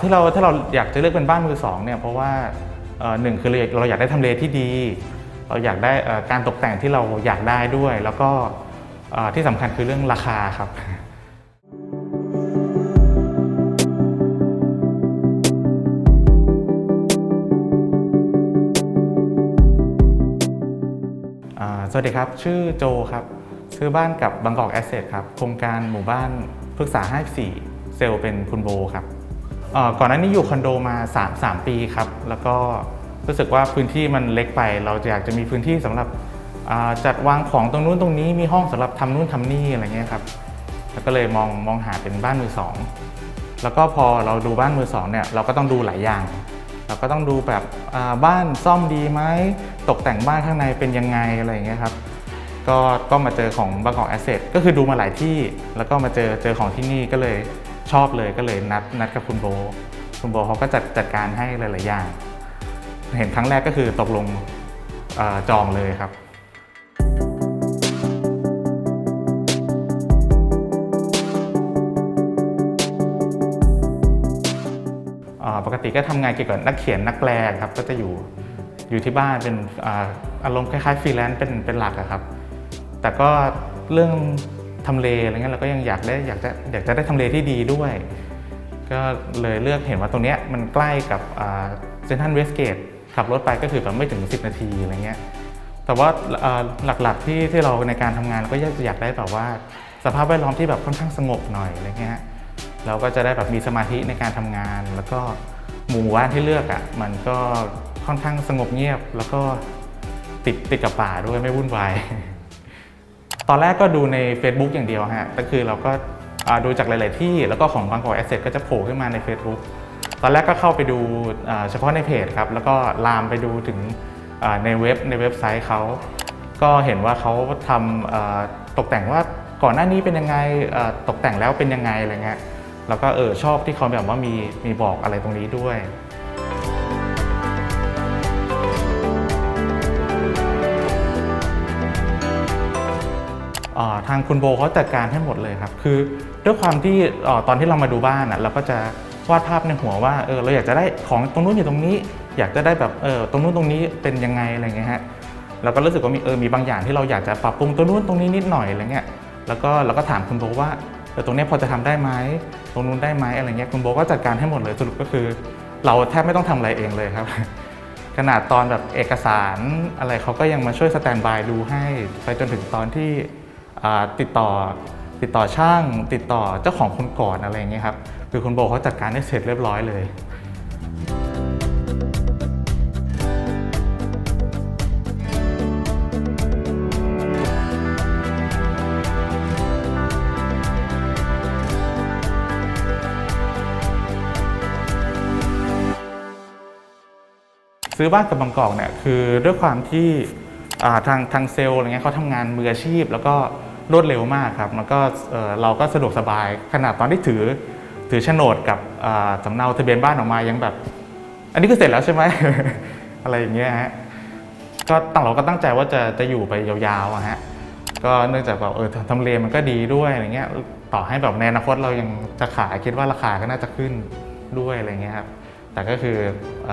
ที่เราถ้าเราอยากจะเลือกเป็นบ้านมือสองเนี่ยเพราะว่าหนึ่งคือเราอยากเราอยากได้ทำเลที่ดี เราอยากได้การตกแต่งที่เราอยากได้ด้วย แล้วก็ที่สำคัญคือเรื่องราคาครับสวัสดีครับ ชื่อโจครับ ซื้อบ้านกับบางกอกแอสเซทครับ โครงการหมู่บ้านพฤกษา54 เซลเป็นคุณโบครับ ก่อนหน้านี้อยู่คอนโดมา 3 3 ปีครับ แล้วก็รู้สึกว่าพื้นที่มันเล็กไป เราอยากจะมีพื้นที่สำหรับจัดวางของตรงนู้นตรงนี้มีห้องสำหรับทำนู่นทำนี่อะไรเงี้ยครับแล้วก็เลยมองมองหาเป็นบ้านมือสองแล้วก็พอเราดูบ้านมือสองเนี่ยเราก็ต้องดูหลายอย่างเราก็ต้องดูแบบบ้านซ่อมดีไหมตกแต่งบ้านข้างในเป็นยังไงอะไรเงี้ยครับก็ก็มาเจอของบางกอกแอสเซทก็คือดูมาหลายที่ แล้วก็มาเจอเจอของที่นี่ก็เลย ชอบเลยก็เลยนัดนัดกับคุณโบ คุณโบเขาก็จัดจัดการให้หลาย ๆ อย่าง เห็นครั้งแรกก็คือตกลงอจองเลยครับปกติก็ทำงานเกี่ยวกับนักเขียนนักแปลครับก็จะอยู่อยู่ที่บ้านเป็นอารมณ์คล้ายๆฟรีแลนซ์เป็นเป็นหลักครับ แต่ก็เรื่อง ทำเลอะไรเงี้ยเราก็ยังอยากได้อยากจะอยากจะได้ทำเลที่ดีด้วย ก็เลยเลือกเห็นว่าตรงเนี้ยมันใกล้กับเซนทันเวสเกตขับรถไปก็คือแบบไม่ถึง 10 นาทีอะไรเงี้ยแต่ว่าหลักๆที่ที่เราในการทำงานก็อยากได้แบบว่า สภาพแวดล้อมที่แบบค่อนข้างสงบหน่อยอะไรเงี้ยเราก็จะได้แบบมีสมาธิในการทำงาน แล้วก็หมู่บ้านที่เลือกอะ่ะมันก็ค่อนข้างสงบเงียบ แล้วก็ติดติดกับป่าด้วยไม่วุ่นวาย ตอนแรกก็ดูใน Facebook อย่างเดียวฮะแต่คือเราก็ดูจากหลาย ๆ ที่แล้วก็ของบางกอกแอสเซทก็จะโผล่ขึ้นมาใน Facebook ตอนแรกก็เข้าไปดูเฉพาะในเพจครับ แล้วก็ลามไปดูถึงในเว็บในเว็บไซต์เขา ก็เห็นว่าเขาทำตกแต่งว่าก่อนหน้านี้เป็นยังไงตกแต่งแล้วเป็นยังไงอะไรเงี้ยแล้วก็เออชอบที่เขาแบบว่ามีมีบอกอะไรตรงนี้ด้วยาทางคุณโบเขาจัดการให้หมดเลยครับ คือด้วยความที่อตอนที่เรามาดูบ้านอะเราก็จะวาดภาพในหัวว่าเออเราอยากจะได้ของตรงนู้นอยู่ตรงนี้ อยากจะได้แบบเออตรงนู้นตรงนี้เป็นยังไงอะไรเงี้ยฮะเราก็รู้สึกว่ามีเออมีบางอย่างที่เราอยากจะปรับปรุงตรงนู้นตรงนี้นิดหน่อยอะไรเงี้ยแล้วก็เราก็ถามคุณโบว่าเออตรงนี้พอจะทำได้ไหมตรงนู้นได้ไหมอะไรเงี้ยคุณโบก็จัดการให้หมดเลยสรุปก็คือ เราแทบไม่ต้องทำอะไรเองเลยครับ ขนาดตอนแบบเอกสารอะไรเขาก็ยังมาช่วยสแตนบายดูให้ ไปจนถึงตอนที่ ติดต่อติดต่อช่างติดต่อเจ้าของคนก่อนอะไรอย่างเงี้ยครับคือคุณโบเขาจัดการได้เสร็จเรียบร้อยเลยซื้อบ้านกับบางกอกเนี่ยคือด้วยความที่ ทางทางเซลล์อะไรเงี้ยเขาทำงานมืออาชีพ แล้วก็รวดเร็วมากครับแล้วก็เราก็สะดวกสบายขนาดตอนที่ถือถือโฉนดกับสำเนาทะเบียนบ้านออกมายังแบบ อันนี้ก็เสร็จแล้วใช่ไหมอะไรอย่างเงี้ยฮะก็ตั้งเราก็ตั้งใจว่าจะจะอยู่ไปยาวๆอะฮะก็เนื่องจากแบบเออทำเลมันก็ดีด้วยอะไรเงี้ยต่อให้แบบในอนาคตเรายังจะขายคิดว่าราคาก็น่าจะขึ้นด้วยอะไรเงี้ยครับแต่ก็คืออ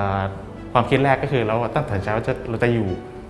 ความคิดแรกก็คือเราตั้งแต่ใจว่าจะเราจะอยู่